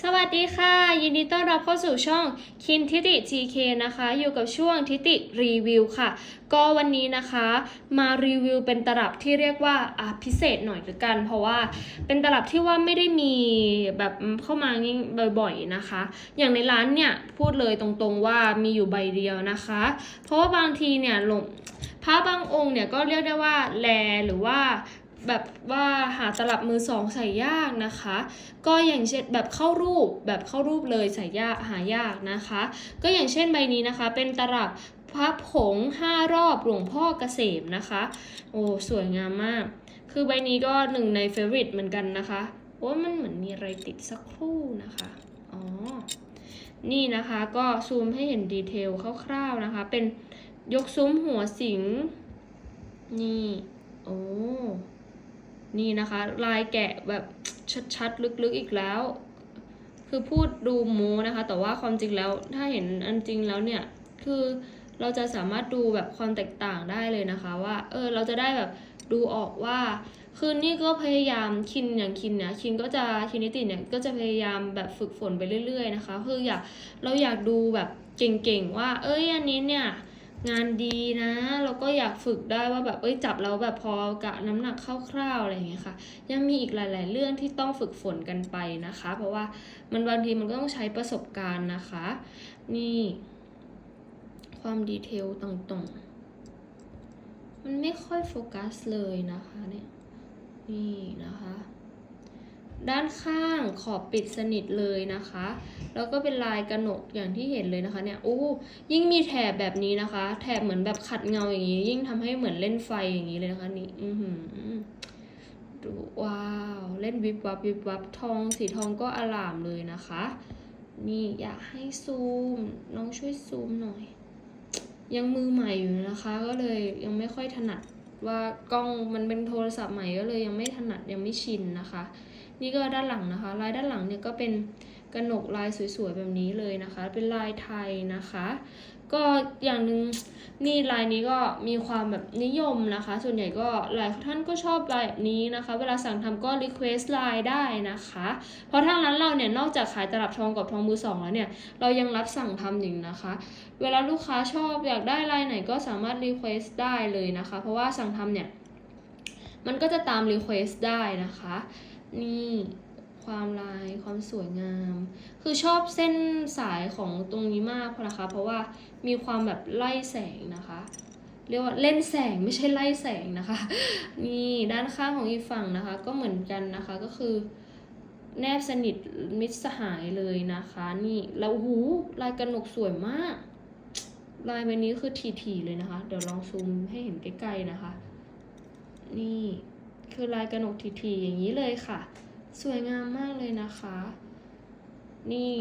สวัสดีค่ะ ยินดีต้อนรับเข้าสู่ช่องคินทิติ TK นะคะ อยู่กับช่วงทิติรีวิวค่ะ ก็วันนี้นะคะมารีวิวเป็นตลับที่เรียกว่าอะพิเศษหน่อยละกัน เพราะว่าเป็นตลับที่ว่าไม่ได้มีแบบเข้ามาง่ายบ่อยๆนะคะ อย่างในร้านเนี่ยพูดเลยตรงๆว่ามีอยู่ใบเดียวนะคะ เพราะว่าบางทีเนี่ยหลงพระบางองค์เนี่ยก็เรียกได้ว่าแลหรือว่า แบบว่าหาตลับมือสองใส่ยากนะคะ ก็อย่างเช่นแบบเข้ารูปแบบเข้ารูปเลยใส่ยากหายากนะคะ ก็อย่างเช่นใบนี้นะคะ เป็นตลับพระผงห้ารอบหลวงพ่อเกษมนะคะ โอ้สวยงามมาก คือใบนี้ก็หนึ่งในเฟ v o r i t เหมือนกันนะคะโอ้มันเหมือนมีอะไรติดสักครู่นะคะอ๋อนี่นะคะก็ซูมให้เห็นดีเทลคร่าวๆนะคะ เป็นยกซุ้มหัวสิง นี่ โอ้ นี่นะคะ ลายแกะแบบชัดๆ ลึกๆอีกแล้ว คือพูดดูโม้นะคะ แต่ว่าความจริงแล้วถ้าเห็นอันจริงแล้วเนี่ย คือเราจะสามารถดูแบบความแตกต่างได้เลยนะคะว่า เออ เราจะได้แบบดูออกว่า คือนี่ก็พยายามคินอย่างคินเนี่ยคินก็จะคินนิติเนี่ยก็จะพยายามแบบฝึกฝนไปเรื่อย ๆ นะคะ คืออยากเราอยากดูแบบเก่งๆว่า เอ้ยอันนี้เนี่ย งานดีนะเราก็อยากฝึกได้ว่าแบบเอ้ยจับแล้วแบบพอกะน้ำหนักคร่าวๆอะไรอย่างเงี้ยค่ะ ยังมีอีกหลาย ๆ เรื่องที่ต้องฝึกฝนกันไปนะคะ เพราะว่ามันบางทีมันก็ต้องใช้ประสบการณ์นะคะ นี่ ความดีเทลต่างๆ มันไม่ค่อยโฟกัสเลยนะคะเนี่ยนี่นะคะ ด้านข้างขอบปิดสนิทเลยนะคะ แล้วก็เป็นลายกระหนกอย่างที่เห็นเลยนะคะเนี่ยโอ้ยิ่งมีแถบแบบนี้นะคะ แถบเหมือนแบบขัดเงาอย่างนี้ ยิ่งทำให้เหมือนเล่นไฟอย่างนี้เลยนะคะนี่อือหือดูว้าว เล่นวิบวับวิบวับทองสีทองก็อลามเลยนะคะ นี่อยากให้ซูม น้องช่วยซูมหน่อย ยังมือใหม่อยู่นะคะ ก็เลยยังไม่ค่อยถนัดว่ากล้องมันเป็นโทรศัพท์ใหม่ก็เลยยังไม่ถนัดยังไม่ชินนะคะ นี่ก็ด้านหลังนะคะ ลายด้านหลังเนี่ยก็เป็นกระหนกลายสวยๆแบบนี้เลยนะคะ เป็นลายไทยนะคะ ก็อย่างหนึ่งนี่ลายนี้ก็มีความแบบนิยมนะคะ ส่วนใหญ่ก็หลายท่านก็ชอบลายแบบนี้นะคะ เวลาสั่งทำก็รีเควสต์ลายได้นะคะ เพราะทางร้านเราเนี่ยนอกจากขายตลับทองกับทองมือสองแล้วเนี่ยเรายังรับสั่งทำอย่างนะคะ เวลาลูกค้าชอบอยากได้ลายไหนก็สามารถรีเควสต์ได้เลยนะคะ เพราะว่าสั่งทำเนี่ยมันก็จะตามรีเควสต์ได้นะคะ นี่ความลายความสวยงาม คือชอบเส้นสายของตรงนี้มากนะคะ เพราะว่ามีความแบบไล่แสงนะคะ เรียกว่าเล่นแสงไม่ใช่ไล่แสงนะคะ นี่ด้านข้างของอีกฝั่งนะคะ ก็เหมือนกันนะคะก็คือ แนบสนิทมิตรสหายเลยนะคะ นี่แล้วหูลายกระหนกสวยมาก ลายใบนี้คือทีๆเลยนะคะ เดี๋ยวลองซูมให้เห็นใกล้ๆนะคะ นี่ คือลายกระหนกทีๆอย่างนี้เลยค่ะ สวยงามมากเลยนะคะ นี่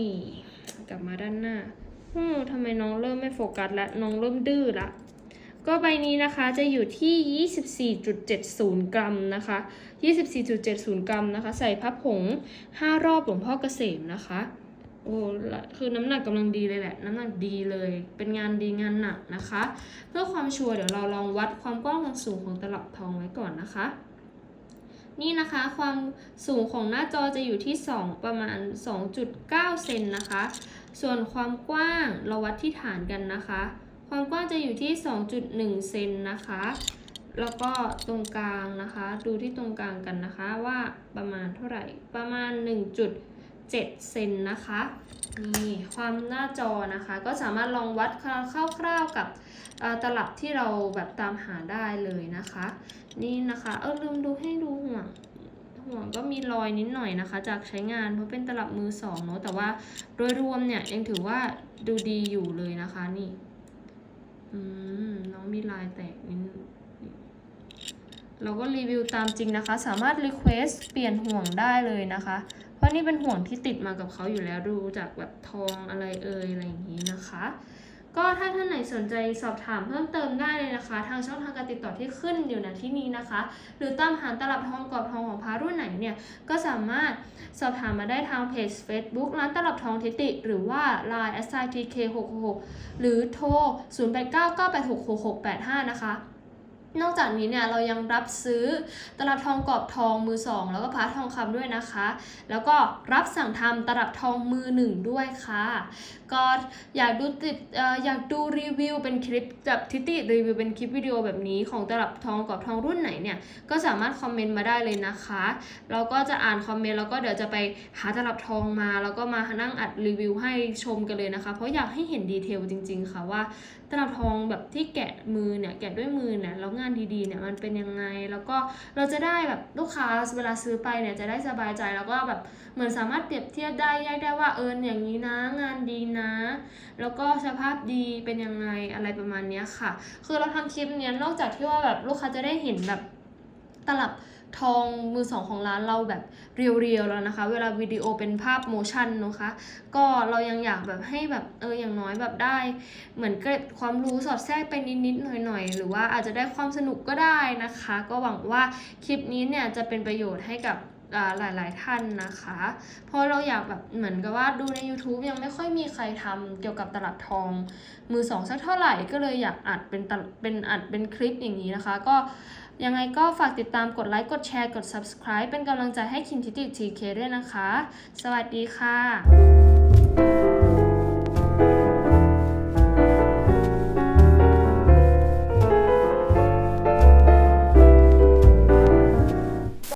กลับมาด้านหน้าอืมทำไมน้องเริ่มไม่โฟกัสแล้วน้องเริ่มดื้อละก็ใบนี้นะคะจะอยู่ที่ 24.70 กรัมนะคะ 24.70 กรัมนะคะ ใส่พับผง 5 รอบหลวงพ่อเกษมนะคะ โอ้คือน้ำหนักกำลังดีเลยแหละ น้ำหนักดีเลย เป็นงานดีงานหนักนะคะ เพื่อความชัวร์เดี๋ยวเราลองวัดความกว้างความสูงของตลับทองไว้ก่อนนะคะ นี่นะคะความสูงของหน้าจอจะอยู่ที่ 2 ประมาณ 2.9 เซนนะคะ ส่วนความกว้างเราวัดที่ฐานกันนะคะ ความกว้างจะอยู่ที่ 2.1 เซนนะคะ แล้วก็ตรงกลางนะคะ ดูที่ตรงกลางกันนะคะว่าประมาณเท่าไหร่ประมาณ 1. 7เซนนะคะนี่ความหน้าจอนะคะ ก็สามารถลองวัดคร่าวๆกับตลับที่เราแบบตามหาได้เลยนะคะ นี่นะคะเออลืมดูให้ดูห่วงห่วงก็มีรอยนิดหน่อยนะคะ จากใช้งานเพราะเป็นตลับมือสองเนาะแต่ว่าโดยรวมเนี่ยยังถือว่าดูดีอยู่เลยนะคะนี่อืมน้องมีลายแตกนิด เราก็รีวิวตามจริงนะคะ สามารถรีเควสเปลี่ยนห่วงได้เลยนะคะ เพราะนี่เป็นห่วงที่ติดมากับเขาอยู่แล้วดูจากแบบทองอะไรเอ่ยอะไรอย่างนี้นะคะ ก็ถ้าท่านไหนสนใจสอบถามเพิ่มเติมได้เลยนะคะ ทางช่องทางการติดต่อที่ขึ้นอยู่ณที่นี้นะคะ หรือตามหาตลับทองกรอบทองของพระรุ่นไหนเนี่ยก็สามารถสอบถามมาได้ทางเพจ Facebook ร้านตลับทองทิติ หรือว่า Line s i t k 6 6หรือโทร 0899866685 นะคะ นอกจากนี้เนี่ยเรายังรับซื้อตลับทองกรอบทองมือสองแล้วก็พระทองคำด้วยนะคะ แล้วก็รับสั่งทำตลับทองมือหนึ่งด้วยค่ะ ก็อยากดูติดเอ่ออยากดูรีวิวเป็นคลิปแบบทิติรีวิวเป็นคลิปวิดีโอแบบนี้ของตลับทองกรอบทองรุ่นไหนเนี่ยก็สามารถคอมเมนต์มาได้เลยนะคะ เราก็จะอ่านคอมเมนต์แล้วก็เดี๋ยวจะไปหาตลับทองมา แล้วก็มานั่งอัดรีวิวให้ชมกันเลยนะคะ เพราะอยากให้เห็นดีเทลจริง ๆ ค่ะว่าตลับทองแบบที่แกะมือเนี่ยแกะด้วยมือเนี่ยแล้วงานดีๆเนี่ยมันเป็นยังไง แล้วก็เราจะได้แบบลูกค้าเวลาซื้อไปเนี่ยจะได้สบายใจแล้วก็แบบเหมือนสามารถเปรียบเทียบได้แยกได้ว่าเอออย่างนี้นะงานดีนะ แล้วก็สภาพดีเป็นยังไงอะไรประมาณนี้ค่ะ คือเราทำคลิปเนี้ยนอกจากที่ว่าแบบลูกค้าจะได้เห็นแบบ ตลับทองมือสองของร้านเราแบบเรียวๆแล้วนะคะ เวลาวิดีโอเป็นภาพโมชั่นนะคะ ก็เรายังอยากแบบให้แบบเอออย่างน้อยแบบได้ เหมือนเกร็ดความรู้สอดแทรกไปนิดๆหน่อยๆ หรือว่าอาจจะได้ความสนุกก็ได้นะคะ ก็หวังว่าคลิปนี้เนี่ยจะเป็นประโยชน์ให้กับอ่าหลายๆท่านนะคะ เพราะเราอยากแบบเหมือนกับว่าดูใน YouTube ยังไม่ค่อยมีใครทำเกี่ยวกับตลับทอง มือสองสักเท่าไหร่ก็เลยอยากอัดเป็นตลเป็นอัดเป็นคลิปอย่างนี้นะคะ ก็ ยังไงก็ฝากติดตามกดไลค์ กดแชร์ กด subscribe เป็นกำลังใจให้คิมทิติทีเคด้วยนะคะ สวัสดีค่ะ